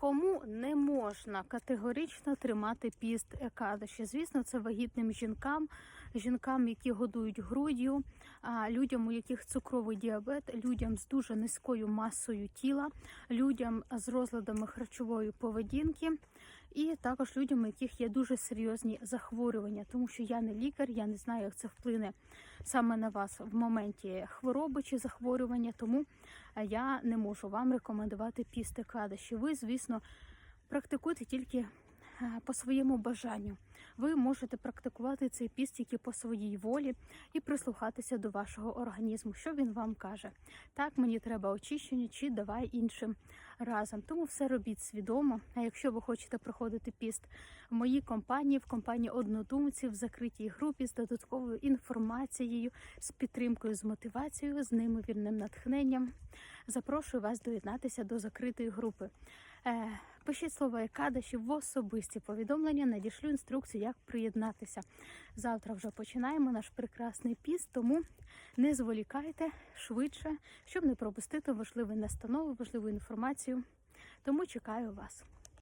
Кому не можна категорично тримати піст екадоші? Звісно, це вагітним жінкам, жінкам, які годують груддю, людям, у яких цукровий діабет, людям з дуже низькою масою тіла, людям з розладами харчової поведінки, і також людям, у яких є дуже серйозні захворювання, тому що я не лікар, я не знаю, як це вплине саме на вас в моменті хвороби чи захворювання, тому е, я не можу вам рекомендувати пісти кадиші. Ви, звісно, практикуйте тільки е, по своєму бажанню. Ви можете практикувати цей піст тільки по своїй волі і прислухатися до вашого організму, що він вам каже. Так, мені треба очищення, чи давай іншим разом. Тому все робіть свідомо. А якщо ви хочете проходити піст в моїй компанії, в компанії однодумців, в закритій групі з додатковою інформацією, з підтримкою, з мотивацією, з неймовірним натхненням, запрошую вас доєднатися до закритої групи. Е, Пишіть слова Екадаші в особисті повідомлення, надішлю інструкцію, як приєднатися. Завтра вже починаємо наш прекрасний піст, тому не зволікайте швидше, щоб не пропустити важливі настанови, важливу інформацію. Тому чекаю вас.